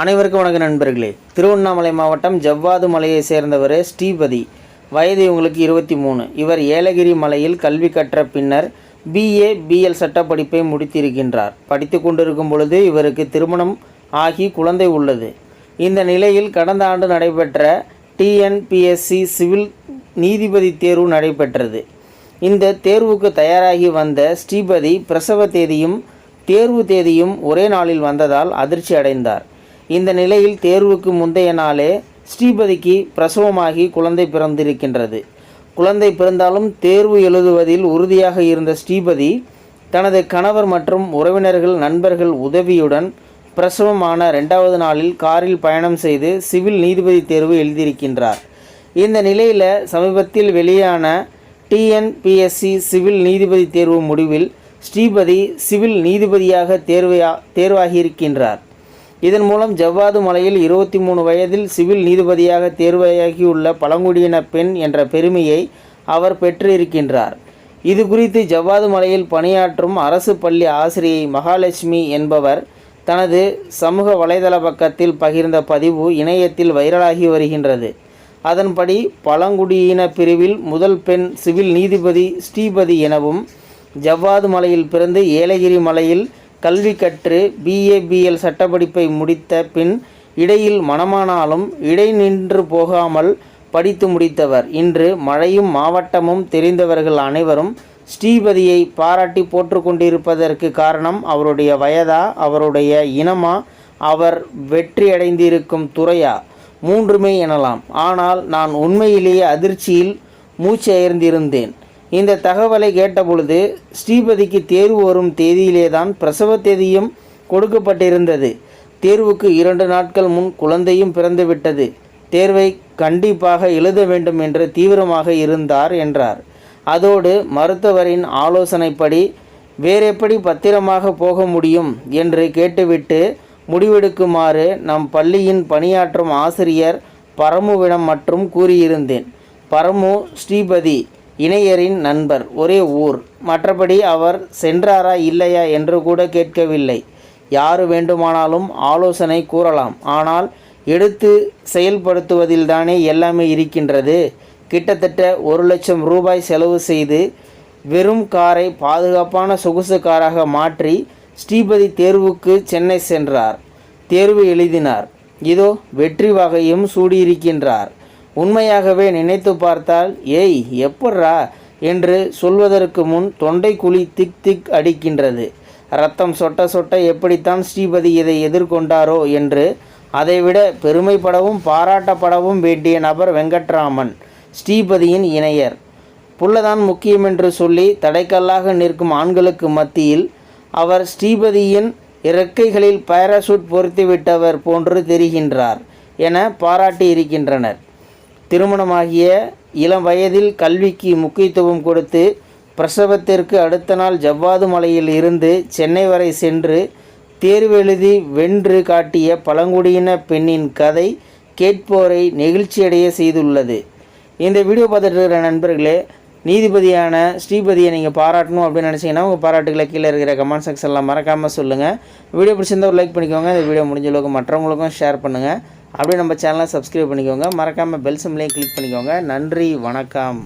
அனைவருக்கும் வணக்கம் நண்பர்களே. திருவண்ணாமலை மாவட்டம் ஜவ்வாது மலையை சேர்ந்தவர் ஸ்ரீபதி. வயது இவங்களுக்கு இருபத்தி மூணு. இவர் ஏலகிரி மலையில் கல்வி கற்ற பின்னர் பிஏ பிஎல் சட்டப்படிப்பை முடித்திருக்கின்றார். படித்து கொண்டிருக்கும் பொழுது இவருக்கு திருமணம் ஆகி குழந்தை உள்ளது. இந்த நிலையில் கடந்த ஆண்டு நடைபெற்ற டிஎன்பிஎஸ்சி சிவில் நீதிபதி தேர்வு நடைபெற்றது. இந்த தேர்வுக்கு தயாராகி வந்த ஸ்ரீபதி பிரசவ தேதியும் தேர்வு தேதியும் ஒரே நாளில் வந்ததால் அதிர்ச்சி அடைந்தார். இந்த நிலையில் தேர்வுக்கு முந்தைய நாளே ஸ்ரீபதிக்கு பிரசவமாகி குழந்தை பிறந்திருக்கின்றது. குழந்தை பிறந்தாலும் தேர்வு எழுதுவதில் உறுதியாக இருந்த ஸ்ரீபதி தனது கணவர் மற்றும் உறவினர்கள் நண்பர்கள் உதவியுடன் பிரசவமான ரெண்டாவது நாளில் காரில் பயணம் செய்து சிவில் நீதிபதி தேர்வு எழுதியிருக்கின்றார். இந்த நிலையில் சமீபத்தில் வெளியான டிஎன்பிஎஸ்சி சிவில் நீதிபதி தேர்வு முடிவில் ஸ்ரீபதி சிவில் நீதிபதியாக தேர்வையா தேர்வாகியிருக்கின்றார். இதன் மூலம் ஜவ்வாது மலையில் இருபத்தி மூணு வயதில் சிவில் நீதிபதியாக தேர்வாகியுள்ள பழங்குடியின பெண் என்ற பெருமையை அவர் பெற்றிருக்கின்றார். இது குறித்து ஜவ்வாது மலையில் பணியாற்றும் அரசு பள்ளி ஆசிரியை மகாலட்சுமி என்பவர் தனது சமூக வலைதள பக்கத்தில் பகிர்ந்த பதிவு இணையத்தில் வைரலாகி வருகின்றது. அதன்படி பழங்குடியின பிரிவில் முதல் பெண் சிவில் நீதிபதி ஸ்ரீபதி எனவும் ஜவ்வாது மலையில் பிறந்து ஏலகிரி மலையில் கல்வி கற்று பிஏபிஎல் சட்டப்படிப்பை முடித்த பின் இடையில் மனமானாலும் இடை நின்று போகாமல் படித்து முடித்தவர். இன்று மழையும் மாவட்டமும் தெரிந்தவர்கள் அனைவரும் ஸ்ரீபதியை பாராட்டி போற்றுக்கொண்டிருப்பதற்கு காரணம் அவருடைய வயதா அவருடைய இனமா அவர் வெற்றியடைந்திருக்கும் துறையா? மூன்றுமே எனலாம். ஆனால் நான் உண்மையிலேயே அதிர்ச்சியில் மூச்சு அயர்ந்திருந்தேன் இந்த தகவலை கேட்டபொழுது ஸ்ரீபதிக்கு தேர்வு வரும் தேதியிலே தான் பிரசவ தேதியும் கொடுக்கப்பட்டிருந்தது. தேர்வுக்கு இரண்டு நாட்கள் முன் குழந்தையும் பிறந்துவிட்டது. தேர்வை கண்டிப்பாக எழுத வேண்டும் என்று தீவிரமாக இருந்தார் என்றார். அதோடு மருத்துவரின் ஆலோசனைப்படி வேறெப்படி பத்திரமாக போக முடியும் என்று கேட்டுவிட்டு முடிவெடுக்குமாறு நம் பள்ளியின் பணியாற்றும் ஆசிரியர் பரமுவிடம் மற்றும் கூறியிருந்தேன். பரமு ஸ்ரீபதி இணையரின் நண்பர் ஒரே ஊர். மற்றபடி அவர் சென்றாரா இல்லையா என்று கூட கேட்கவில்லை. யாரு வேண்டுமானாலும் ஆலோசனை கூறலாம். ஆனால் எடுத்து செயல்படுத்துவதில்தானே எல்லாமே இருக்கின்றது. கிட்டத்தட்ட ஒரு லட்சம் ரூபாய் செலவு செய்து வெறும் காரை பாதுகாப்பான சொகுசு காராக மாற்றி ஸ்ரீபதி தேர்வுக்கு சென்னை சென்றார். தேர்வு எழுதினார். இதோ வெற்றி வகையும் சூடியிருக்கின்றார். உண்மையாகவே நினைத்து பார்த்தால் ஏய் எப்பட்றா? என்று சொல்வதற்கு முன் தொண்டை குழி திக் திக் அடிக்கின்றது. ரத்தம் சொட்ட சொட்ட எப்படித்தான் ஸ்ரீபதி இதை எதிர்கொண்டாரோ என்று அதைவிட பெருமைப்படவும் பாராட்டப்படவும் வேண்டிய நபர் வெங்கட்ராமன் ஸ்ரீபதியின் இணையர். புல்லதான் முக்கியம் என்று சொல்லி தடைக்கல்லாக நிற்கும் ஆண்களுக்கு மத்தியில் அவர் ஸ்ரீபதியின் இறக்கைகளில் பாராசூட் பொருத்திவிட்டவர் போன்று தெரிகின்றார் என பாராட்டி இருக்கின்றனர் திருமணமாகிய இளம் வயதில் கல்விக்கு முக்கியத்துவம் கொடுத்து பிரசவத்திற்கு அடுத்த நாள் ஜவ்வாது மலையில் இருந்து சென்னை வரை சென்று தேர்வு எழுதி வென்று காட்டிய பழங்குடியின பெண்ணின் கதை கேட்போரை நெகிழ்ச்சியடைய செய்துள்ளது. இந்த வீடியோ பார்த்துட்டு இருக்கிற நண்பர்களே நீதிபதியான ஸ்ரீபதியை நீங்கள் பாராட்டணும் அப்படின்னு நினச்சிங்கன்னா உங்கள் பாராட்டுகளை கீழே இருக்கிற கமெண்ட் செக்ஷனில் மறக்காமல் சொல்லுங்கள் வீடியோ பிடிச்சிருந்தா ஒரு லைக் பண்ணிக்கோங்க. இந்த வீடியோ முடிஞ்ச அளவுக்கு மற்றவங்களுக்கும் ஷேர் பண்ணுங்கள் அப்படியே நம்ம சேனலை சப்ஸ்கிரைப் பண்ணிக்கோங்க. மறக்காமல் பெல் சிம்லேயும் கிளிக் பண்ணிக்கோங்க. நன்றி வணக்கம்.